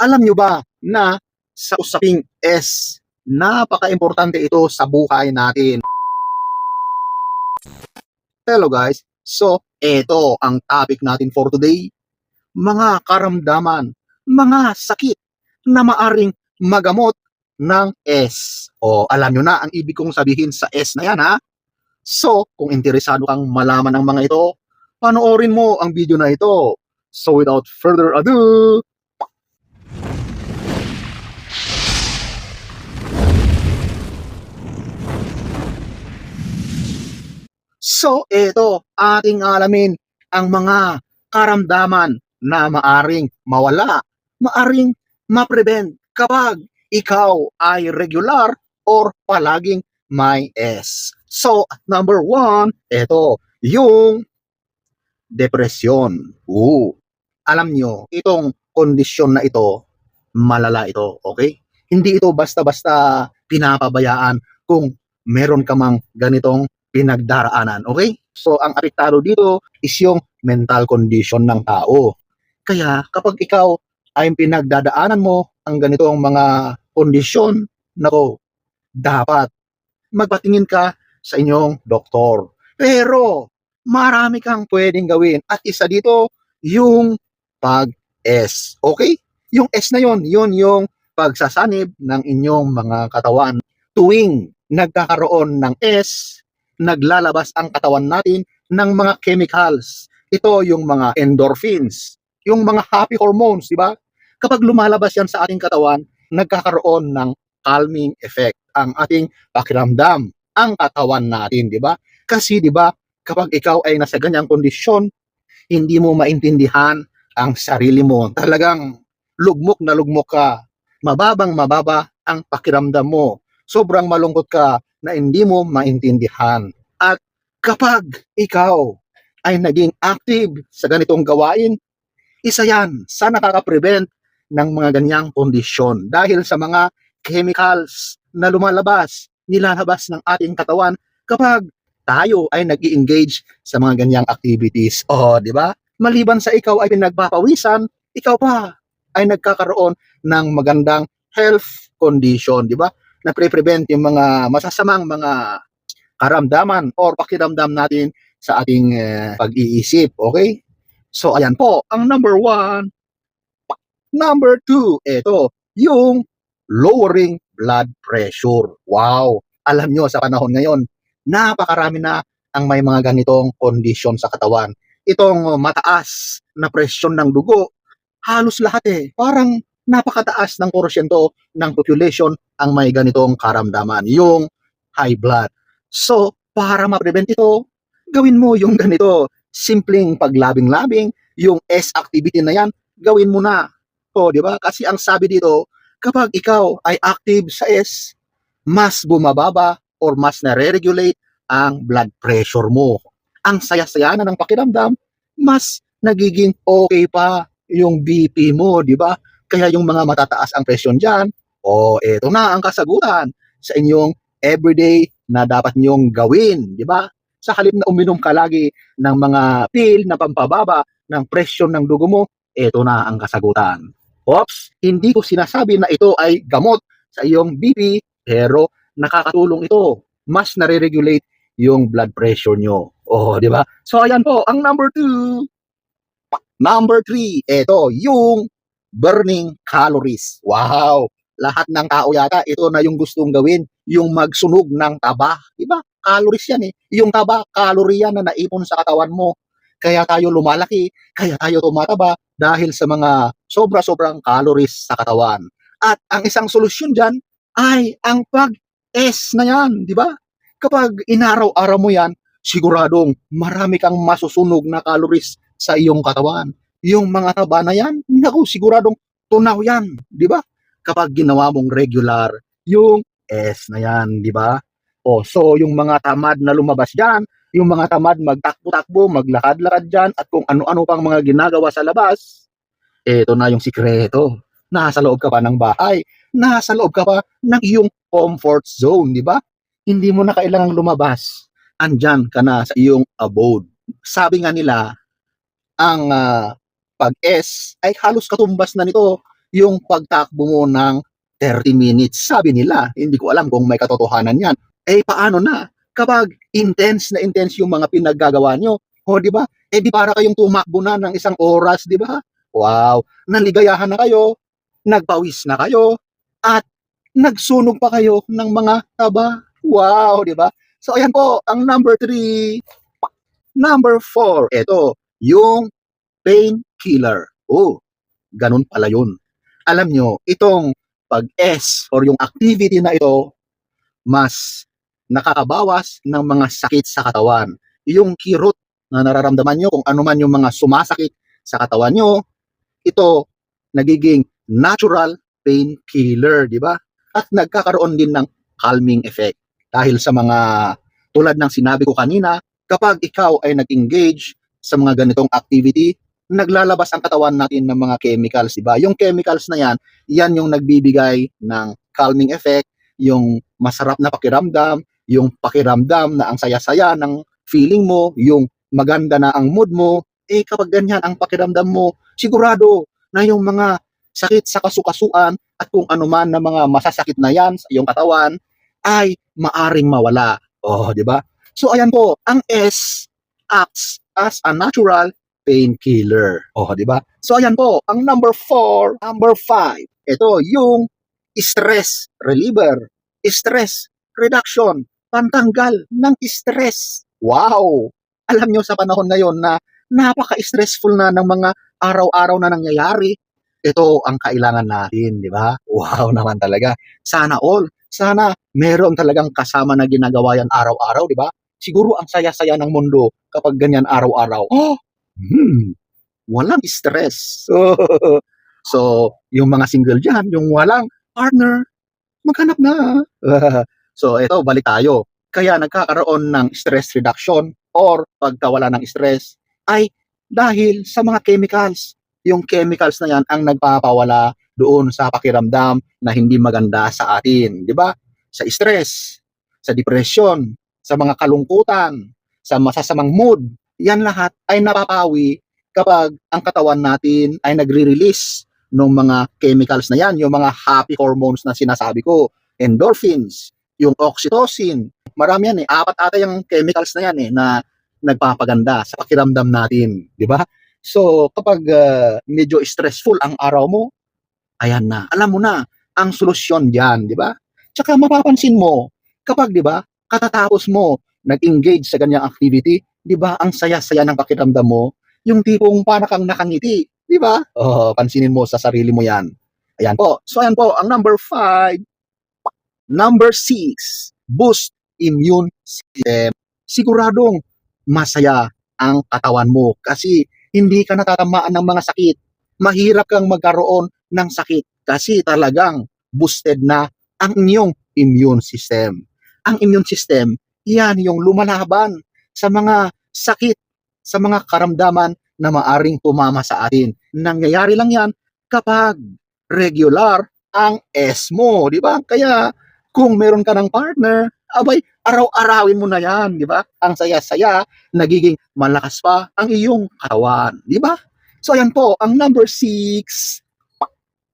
Alam nyo ba na sa usaping S, napaka-importante ito sa buhay natin. Hello guys, so ito ang topic natin for today. Mga karamdaman, mga sakit na maaring magamot ng S. O alam nyo na ang ibig kong sabihin sa S na yan ha. So, kung interesado kang malaman ng mga ito, panoorin mo ang video na ito. So without further ado, So, ito, ating alamin ang mga karamdaman na maaring mawala, maaring ma-prevent kapag ikaw ay regular or palaging may S. So, number one, ito, yung depression. Oo. Alam nyo, itong kondisyon na ito, malala ito, okay? Hindi ito basta-basta pinapabayaan kung meron ka mang ganitong pinagdaraanan, okay? So, ang apektado dito is yung mental condition ng tao. Kaya, kapag ikaw ay pinagdadaanan mo ang ganitong mga kondisyon, nako, dapat magpatingin ka sa inyong doktor. Pero, marami kang pwedeng gawin. At isa dito, yung pag-S. Okay? Yung S na yon, yun yung pagsasanib ng inyong mga katawan. Tuwing nagkakaroon ng S, naglalabas ang katawan natin ng mga chemicals. Ito yung mga endorphins, yung mga happy hormones, di ba? Kapag lumalabas yan sa ating katawan, nagkakaroon ng calming effect ang ating pakiramdam, ang katawan natin, di ba? Kasi di ba, kapag ikaw ay nasa ganyang kondisyon, hindi mo maintindihan ang sarili mo. Talagang lugmok na lugmok ka. Mababang mababa ang pakiramdam mo. Sobrang malungkot ka na hindi mo maintindihan. At kapag ikaw ay naging active sa ganitong gawain, isa yan sa nakaka-prevent ng mga ganyang kondisyon dahil sa mga chemicals na lumalabas, nilalabas ng ating katawan kapag tayo ay nag engage sa mga ganyang activities. O, di ba? Maliban sa ikaw ay pinagpapawisan, ikaw pa ay nagkakaroon ng magandang health condition, di ba? Na pre-prevent yung mga masasamang mga karamdaman or pakiramdam natin sa ating eh, pag-iisip. Okay? So, ayan po, ang number one. Number two, ito, yung lowering blood pressure. Wow! Alam nyo, sa panahon ngayon, napakarami na ang may mga ganitong kondisyon sa katawan. Itong mataas na presyon ng dugo, halos lahat eh. Parang napakataas ng porsyento ng population ang may ganitong karamdaman, yung high blood. So, para ma-prevent ito, gawin mo yung ganito. Simpleng paglabing-labing, yung S activity na yan, gawin mo na. O, di ba? Kasi ang sabi dito, kapag ikaw ay active sa S, mas bumababa or mas nare-regulate ang blood pressure mo. Ang saya-saya na ng pakiramdam, mas nagiging okay pa yung BP mo, di ba? Kaya yung mga matataas ang presyon dyan, o eto na ang kasagutan sa inyong everyday na dapat niyong gawin, di ba? Sa halip na uminom ka lagi ng mga pill na pampababa ng presyon ng dugo mo, eto na ang kasagutan. Ops, hindi ko sinasabi na ito ay gamot sa iyong BP, pero nakakatulong ito. Mas nare-regulate yung blood pressure nyo. Oh, di ba? So, ayan po, ang number two. Number three, ito, yung burning calories. Wow! Lahat ng tao yata, ito na yung gustong gawin, yung magsunog ng taba. Di ba? Calories yan eh. Yung taba, calorie yan na naipon sa katawan mo. Kaya tayo lumalaki, kaya tayo tumataba dahil sa mga sobra-sobrang calories sa katawan. At ang isang solusyon dyan ay ang pag-S na yan, di ba? Kapag inaraw-araw mo yan, siguradong marami kang masusunog na calories sa iyong katawan. Yung mga taba na yan, naku, siguradong tunaw yan, di ba? Kapag ginawa mong regular, yung S na yan, di ba? O, so yung mga tamad na lumabas dyan, yung mga tamad magtakbo-takbo, maglakad-lakad dyan, at kung ano-ano pang mga ginagawa sa labas, eto na yung sikreto. Nasa loob ka pa ng bahay, nasa loob ka pa ng iyong comfort zone, di ba? Hindi mo na kailangang lumabas. Andyan ka na sa iyong abode. Sabi nga nila, ang ah, pag-S ay halos katumbas na nito yung pagtakbo mo ng 30 minutes. Sabi nila, hindi ko alam kung may katotohanan yan. Eh, paano na? Kapag intense na intense yung mga pinaggagawa nyo, o di ba? Eh, di para kayong tumakbo na ng isang oras, di ba? Wow! Naligayahan na kayo, nagpawis na kayo, at nagsunog pa kayo ng mga taba. Wow, di ba? So, ayan po, ang number three. Number four, ito, yung painkiller. Oh, ganun pala yun. Alam nyo, itong pag-S or yung activity na ito, mas nakakabawas ng mga sakit sa katawan. Yung kirot na nararamdaman nyo, kung ano man yung mga sumasakit sa katawan nyo, ito nagiging natural painkiller, di ba? At nagkakaroon din ng calming effect. Dahil sa mga tulad ng sinabi ko kanina, kapag ikaw ay nag-engage sa mga ganitong activity, naglalabas ang katawan natin ng mga chemicals, di ba? Yung chemicals na yan, yan yung nagbibigay ng calming effect, yung masarap na pakiramdam, yung pakiramdam na ang saya-saya ng feeling mo, yung maganda na ang mood mo, eh kapag ganyan ang pakiramdam mo, sigurado na yung mga sakit sa kasukasuan at kung ano man na mga masasakit na yan sa iyong katawan ay maaring mawala. Oh, di ba? So ayan po, ang S acts as a natural painkiller. Oh, di ba? So ayan po, ang number 4, number 5. Ito yung stress reliever, stress reduction, pantanggal ng stress. Wow! Alam nyo sa panahon ngayon na napaka-stressful na ng mga araw-araw na nangyayari, ito ang kailangan natin, di ba? Wow naman talaga. Sana all, sana meron talagang kasama na ginagawa yan araw-araw, di ba? Siguro ang saya-saya ng mundo kapag ganyan araw-araw. Oh, hmm, walang stress. So, yung mga single dyan, yung walang partner, maghanap na. so, ito, balik tayo. Kaya nagkakaroon ng stress reduction or pagkawala ng stress ay dahil sa mga chemicals. Yung chemicals na yan ang nagpapawala doon sa pakiramdam na hindi maganda sa atin. Di ba? Sa stress, sa depression, sa mga kalungkutan, sa masasamang mood, yan lahat ay napapawi kapag ang katawan natin ay nagre-release ng mga chemicals na yan, yung mga happy hormones na sinasabi ko, endorphins, yung oxytocin, marami yan eh, apat ata yung chemicals na yan eh, na nagpapaganda sa pakiramdam natin, di ba? So, kapag ah, medyo stressful ang araw mo, ayan na, alam mo na, ang solusyon diyan, di ba? Tsaka mapapansin mo, kapag, di ba, katatapos mo, nag-engage sa ganyang activity, di ba, ang saya-saya ng pakiramdam mo, yung tipong para kang nakangiti, di ba? Oh, pansinin mo sa sarili mo yan. Ayan po. So, ayan po, ang number five, number six, boost immune system. Siguradong masaya ang katawan mo kasi hindi ka natatamaan ng mga sakit. Mahirap kang magkaroon ng sakit kasi talagang boosted na ang inyong immune system. Ang immune system, yan yung lumalaban sa mga sakit, sa mga karamdaman na maaring tumama sa atin. Nangyayari lang yan kapag regular ang S mo, di ba? Kaya kung meron ka ng partner, abay, araw-arawin mo na yan, di ba? Ang saya-saya, nagiging malakas pa ang iyong katawan, di ba? So ayan po, ang number six.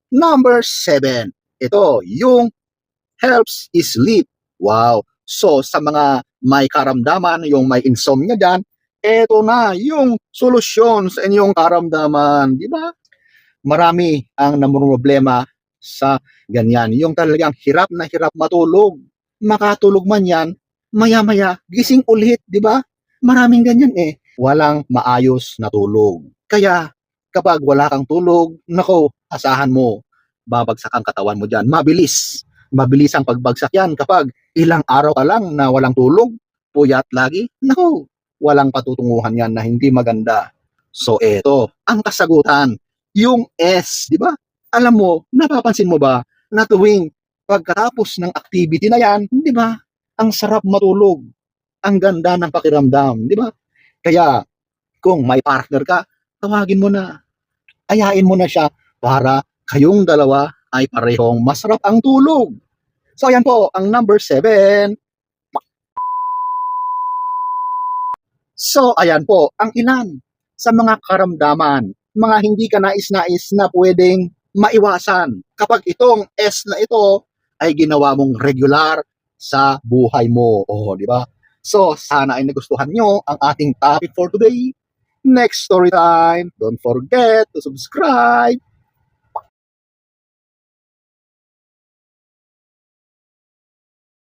Number seven, ito, yung helps sleep. Wow. So sa mga may karamdaman, yung may insomnia dyan, eto na yung solusyon sa inyong karamdaman, di ba? Marami ang namumroblema sa ganyan. Yung talagang hirap na hirap matulog. Makatulog man yan, maya-maya, gising ulit, di ba? Maraming ganyan eh. Walang maayos na tulog. Kaya, kapag wala kang tulog, nako, asahan mo, babagsak ang katawan mo dyan. Mabilis. Mabilis ang pagbagsak yan kapag ilang araw ka lang na walang tulog, puyat lagi, nako, walang patutunguhan yan na hindi maganda. So, eto, ang kasagutan, yung S, di ba? Alam mo, napapansin mo ba na tuwing pagkatapos ng activity na yan, di ba? Ang sarap matulog. Ang ganda ng pakiramdam, di ba? Kaya, kung may partner ka, tawagin mo na. Ayain mo na siya para kayong dalawa ay parehong masarap ang tulog. So, ayan po, ang number seven. So, ayan po, ang ilan sa mga karamdaman, mga hindi ka nais-nais na pwedeng maiwasan kapag itong S na ito ay ginawa mong regular sa buhay mo. O, di ba? So, sana ay nagustuhan nyo ang ating topic for today. Next story time. Don't forget to subscribe